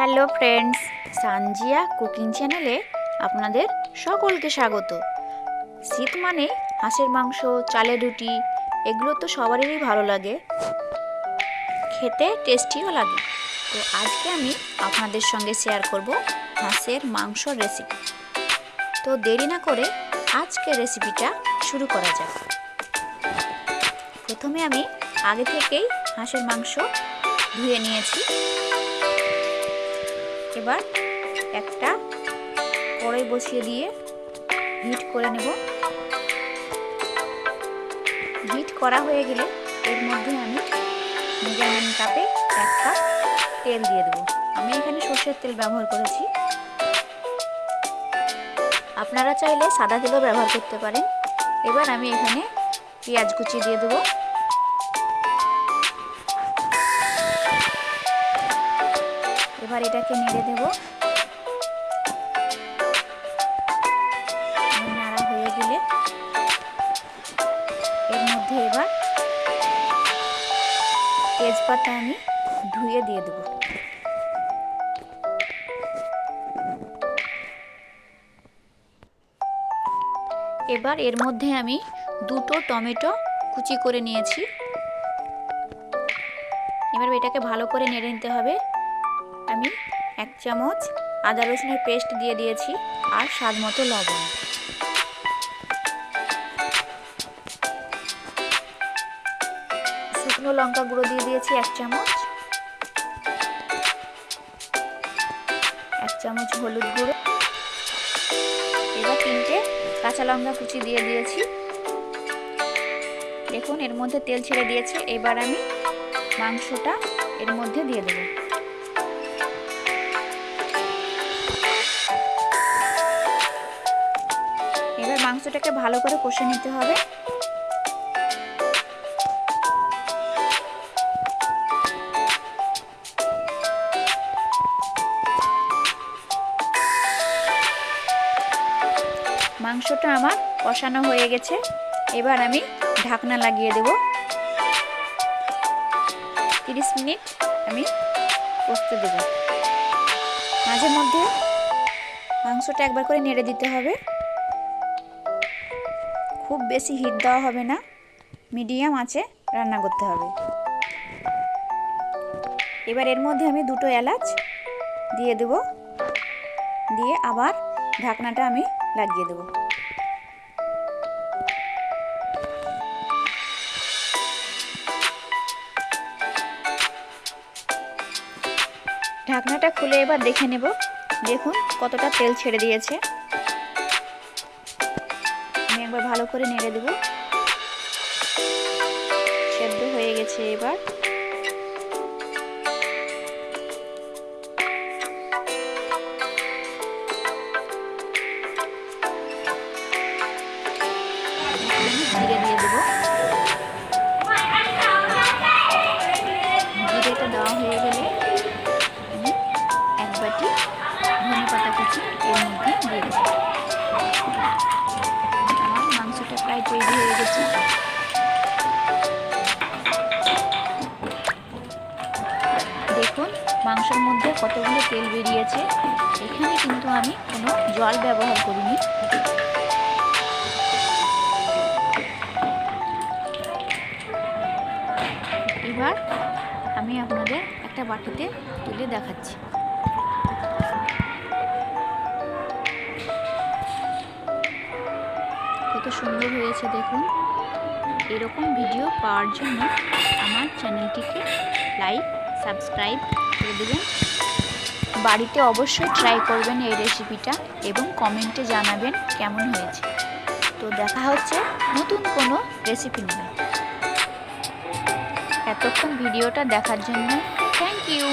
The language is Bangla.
হ্যালো ফ্রেন্ডস, সানজিয়া কুকিং চ্যানেলে আপনাদের সকলকে স্বাগত। শীত মানে হাঁসের মাংস, চালের রুটি, এগুলো তো সবারই ভালো লাগে। খেতে টেস্টিও লাগে। তো আজকে আমি আপনাদের সঙ্গে শেয়ার করব হাঁসের মাংস রেসিপি তো দেরি না করে আজকে রেসিপিটা শুরু করা যাক। প্রথমে আমি আগে থেকেই হাঁসের মাংস ধুয়ে নিয়েছি। এবার একটা কড়াই বসিয়ে দিয়ে হিট করে নেব। হিট করা হয়ে গেলে এর মধ্যে আমি মেজারমেন্ট কাপে এক কাপ তেল দিয়ে দেবো। আমি এখানে সর্ষের তেল ব্যবহার করেছি। আপনারা চাইলে সাদা তেলও ব্যবহার করতে পারেন। এবার আমি এখানে পেঁয়াজ কুচি দিয়ে দেবো। এবার এটাকে নেড়ে দেব। নাড়া হয়ে গেলে এর মধ্যে এবার তেজপাতা আমি ধুয়ে দিয়ে দেব। এবার এর মধ্যে আমি দুটো টমেটো কুচি করে নিয়েছি। এবার এটাকে ভালো করে নেড়ে নিতে হবে। আমি এক চামচ আদা রসুনের পেস্ট দিয়ে দিয়েছি আর স্বাদ মতো লবণ। শুকনো লঙ্কা গুঁড়ো দিয়ে দিয়েছি এক চামচ। এক চামচ হলুদ গুঁড়ো। এবার তিনটে কাঁচা লঙ্কা কুচি দিয়ে দিয়েছি। দেখুন, এর মধ্যে তেল ছেড়ে দিয়েছে। এবার আমি মাংসটা এর মধ্যে দিয়ে দেবো। মাংসটাকে ভালো করে কষে নিতে হবে। মাংসটা আমার কষানো হয়ে গেছে। এবার আমি ঢাকনা লাগিয়ে দেব। তিরিশ মিনিট আমি কষতে দেব। মাঝে মধ্যে মাংসটা একবার করে নেড়ে দিতে হবে। খুব বেশি হিট দেওয়া হবে না। মিডিয়াম আঁচে রান্না করতে হবে। এবার এর মধ্যে আমি দুটো এলাচ দিয়ে দেব। দিয়ে আবার ঢাকনাটা আমি লাগিয়ে দেব। ঢাকনাটা খুলে এবার দেখে নেব। দেখুন কতটা তেল ছেড়ে দিয়েছে। আমি একবার ভালো করে নেড়ে দেব। সেদ্ধ হয়ে গেছে এবার। দিয়ে দেব। হয়ে গেলে এর মধ্যে দিয়ে দেবো। প্রায় তৈরি হয়ে গেছে। দেখুন, মাংসের মধ্যে কতগুলো তেল বেরিয়েছে। এখানে কিন্তু আমি কোনো জল ব্যবহার করিনি। এবার আমি আপনাদের একটা বাটিতে তুলে দেখাচ্ছি। কত সুন্দর হয়েছে দেখুন। এরকম ভিডিও পাওয়ার জন্য আমার চ্যানেলটিকে লাইক, সাবস্ক্রাইব করে দেবেন। বাড়িতে অবশ্যই ট্রাই করবেন এই রেসিপিটা এবং কমেন্টে জানাবেন কেমন হয়েছে। তো দেখা হচ্ছে নতুন কোনো রেসিপি নিয়ে। এতক্ষণ ভিডিওটা দেখার জন্য থ্যাংক ইউ